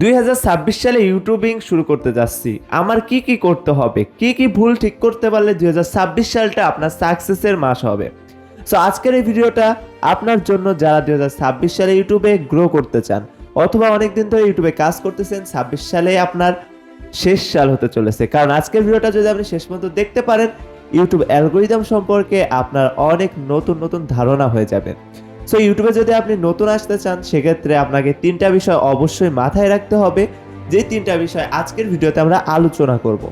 দুই হাজার ছাব্বিশ সালে ইউটিউবিং শুরু করতে যাচ্ছি। আমার কি কি করতে হবে? কি কি ভুল ঠিক করতে পারলে দুই হাজার ছাব্বিশ সালটা আপনার সাকসেসের মাস হবে। সো আজকের এই ভিডিওটা আপনার জন্য যারা দুই হাজার ছাব্বিশ সালে ইউটিউবে গ্রো করতে চান, অথবা অনেকদিন ধরে ইউটিউবে কাজ করতেছেন, ছাব্বিশ সালে আপনার শেষ সাল হতে চলেছে। কারণ আজকের ভিডিওটা যদি আপনি শেষ পর্যন্ত দেখতে পারেন, ইউটিউব অ্যালগোরিদম সম্পর্কে আপনার অনেক নতুন নতুন ধারণা হয়ে যাবে। সো ইউটিউবে যদি আপনি নতুন আসতে চান, সেক্ষেত্রে আপনাকে তিনটা বিষয় অবশ্যই মাথায় রাখতে হবে। যে তিনটা বিষয় আজকের ভিডিওতে আমরা আলোচনা করব।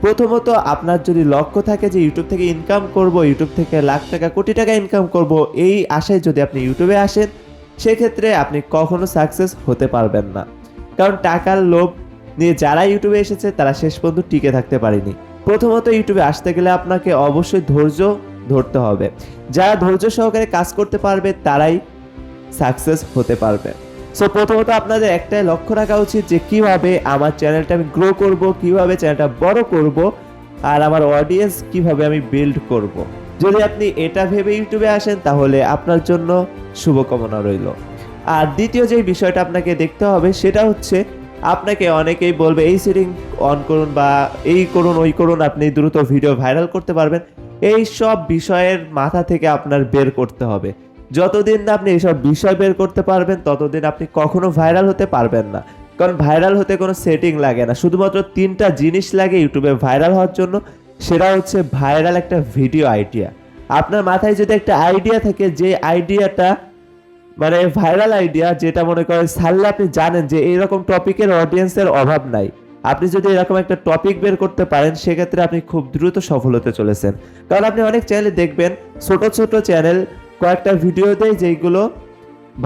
প্রথমত, আপনার যদি লক্ষ্য থাকে যে ইউটিউব থেকে ইনকাম করব ইউটিউব থেকে লাখ টাকা, কোটি টাকা ইনকাম করব, এই আশায় যদি আপনি ইউটিউবে আসেন, সেক্ষেত্রে আপনি কখনো সাকসেস হতে পারবেন না। কারণ টাকার লোভ নিয়ে যারা ইউটিউবে এসেছে, তারা শেষ পর্যন্ত টিকে থাকতে পারেনি। প্রথমত ইউটিউবে আসতে গেলে আপনাকে অবশ্যই ধৈর্য ধরতে হবে। যারা ধৈর্য সহকারে কাজ করতে পারবে, তারাই সাকসেস হতে পারবে। সো প্রথমত আপনাদের একটাই লক্ষ্য রাখা উচিত যে কীভাবে আমার চ্যানেলটা আমি গ্রো করব, কীভাবে চ্যানেলটা বড় করব, আর আমার অডিয়েন্স কীভাবে আমি বিল্ড করব। যদি আপনি এটা ভেবে ইউটিউবে আসেন, তাহলে আপনার জন্য শুভকামনা রইল। আর দ্বিতীয় যে বিষয়টা আপনাকে দেখতে হবে, সেটা হচ্ছে আপনাকে অনেকেই বলবে, এই সেটিং অন করুন বা এই করুন, ওই করুন, আপনি দ্রুত ভিডিও ভাইরাল করতে পারবেন। এই সব বিষয়ের মাথা থেকে আপনার বের করতে হবে। যতদিন না আপনি এইসব বিষয় বের করতে পারবেন, ততদিন আপনি কখনো ভাইরাল হতে পারবেন না। কারণ ভাইরাল হতে কোনো সেটিং লাগে না। শুধুমাত্র তিনটা জিনিস লাগে ইউটিউবে ভাইরাল হওয়ার জন্য, সেটা হচ্ছে ভাইরাল একটা ভিডিও আইডিয়া আপনার মাথায় যদি একটা আইডিয়া থাকে, যে আইডিয়াটা মানে ভাইরাল আইডিয়া যেটা মনে করেন ছাড়লে আপনি জানেন যে এইরকম টপিকের অডিয়েন্সের অভাব নাই। আপনি যদি এরকম একটা টপিক বের করতে পারেন, সেক্ষেত্রে আপনি খুব দ্রুত সফল হতে চলেছেন। কারণ আপনি অনেক চ্যানেলে দেখবেন, ছোট ছোট চ্যানেল কয়েকটা ভিডিওতে যেগুলো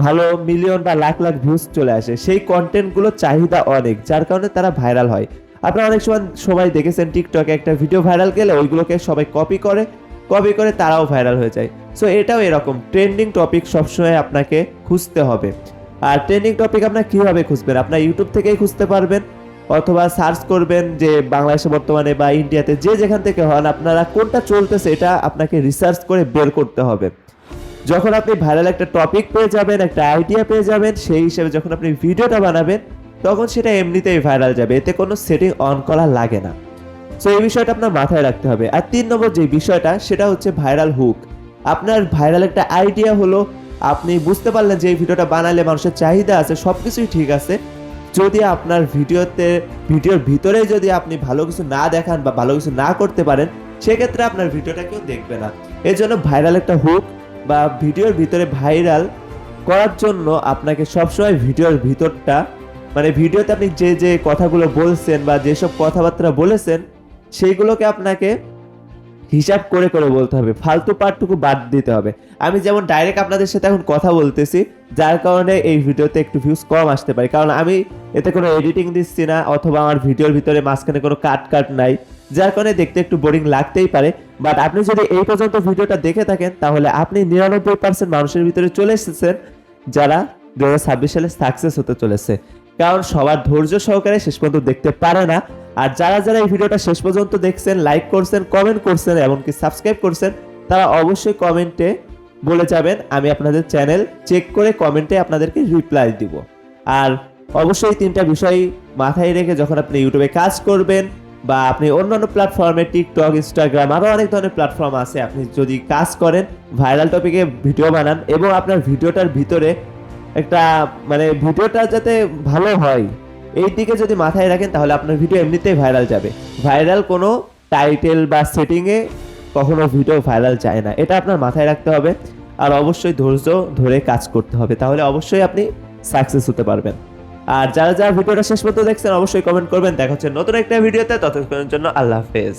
ভালো মিলিয়ন বা লাখ লাখ ভিউজ চলে আসে। সেই কন্টেন্টগুলো চাহিদা অনেক, যার কারণে তারা ভাইরাল হয়। আপনারা অনেক সময় সবাই দেখেছেন টিকটকে একটা ভিডিও ভাইরাল গেলে ওইগুলোকে সবাই কপি করে কপি করে তারাও ভাইরাল হয়ে যায়। সো এটাও এরকম ট্রেন্ডিং টপিক সবসময় আপনাকে খুঁজতে হবে। আর ট্রেন্ডিং টপিক আপনার কীভাবে খুঁজবেন? আপনার ইউটিউব থেকেই খুঁজতে পারবেন। অথবা সার্চ করবেন যে বাংলাদেশে বর্তমানে বা ইন্ডিয়াতে যে যেখান থেকে হন আপনারা কোনটা চলতেছে এটা আপনাকে রিসার্চ করে বের করতে হবে। যখন আপনি ভাইরাল একটা টপিক পেয়ে যাবেন, একটা আইডিয়া পেয়ে যাবেন, সেই হিসেবে যখন আপনি ভিডিওটা বানাবেন, তখন সেটা এমনিতেই ভাইরাল যাবে। এতে কোনো সেটিং অন করা লাগে না। সো এই বিষয়টা আপনার মাথায় রাখতে হবে। আর তিন নম্বর যে বিষয়টা, সেটা হচ্ছে ভাইরাল হুক আপনার ভাইরাল একটা আইডিয়া হলো, আপনি বুঝতে পারলেন যে এই ভিডিওটা বানালে মানুষের চাহিদা আছে সব কিছুই ঠিক আছে যদি আপনার ভিডিওতে, ভিডিওর ভিতরে যদি আপনি ভালো কিছু না দেখান বা ভালো কিছু না করতে পারেন, সেক্ষেত্রে আপনার ভিডিওটা কেউ দেখবে না। এর জন্য ভাইরাল একটা হুক বা ভিডিওর ভিতরে ভাইরাল করার জন্য আপনাকে সবসময় ভিডিওর ভিতরটা মানে ভিডিওতে আপনি যে যে কথাগুলো বলছেন বা যেসব কথাবার্তা বলেছেন সেইগুলোকে আপনাকে হিসাব করে করে বলতে হবে, ফালতু পার্টটুকু বাদ দিতে হবে। আমি যেমন ডাইরেক্ট আপনাদের সাথে এখন কথা বলতেছি, যার কারণে এই ভিডিওতে একটু ভিউজ কম আসতে পারে। কারণ আমি এতে কোনো এডিটিং দিচ্ছি না, অথবা আমার ভিডিওর ভিতরে মাঝখানে কোনো কাট কাট নাই, যার কারণে দেখতে একটু বোরিং লাগতেই পারে। বাট আপনি যদি এই পর্যন্ত ভিডিওটা দেখে থাকেন, তাহলে আপনি নিরানব্বই পার্সেন্ট মানুষের ভিতরে চলে এসেছেন, যারা দু হাজার ছাব্বিশ সালে সাকসেস হতে চলেছে। কারণ সবার ধৈর্য সহকারে শেষ পর্যন্ত দেখতে পারে না। আর যারা যারা এই ভিডিওটা শেষ পর্যন্ত দেখছেন লাইক করছেন কমেন্ট করছেন, এমনকি সাবস্ক্রাইব করছেন, তারা অবশ্যই কমেন্টে বলে যাবেন, আমি আপনাদের চ্যানেল চেক করে কমেন্টে আপনাদেরকে রিপ্লাই দিব। আর অবশ্যই তিনটা বিষয় মাথায় রেখে যখন আপনি ইউটিউবে কাজ করবেন বা আপনি অন্যান্য প্ল্যাটফর্মে টিকটক ইনস্টাগ্রাম আরও অনেক ধরনের প্ল্যাটফর্ম আছে, আপনি যদি কাজ করেন ভাইরাল টপিকে ভিডিও বানান এবং আপনার ভিডিওটার ভিতরে একটা মানে ভিডিওটা যাতে ভালো হয় এই দিকে যদি মাথায় রাখেন, তাহলে আপনার ভিডিও এমনিতেই ভাইরাল যাবে। ভাইরাল কোনো টাইটেল বা সেটিংয়ে কখনো ভিডিও ভাইরাল যায় না। এটা আপনার মাথায় রাখতে হবে আর অবশ্যই ধৈর্য ধরে কাজ করতে হবে। তাহলে অবশ্যই আপনি সাকসেস হতে পারবেন। আর যারা যারা ভিডিওটা শেষ পর্যন্ত দেখছেন, অবশ্যই কমেন্ট করবেন। দেখা হচ্ছে নতুন একটা ভিডিওতে ততক্ষণের জন্য আল্লাহ হাফেজ।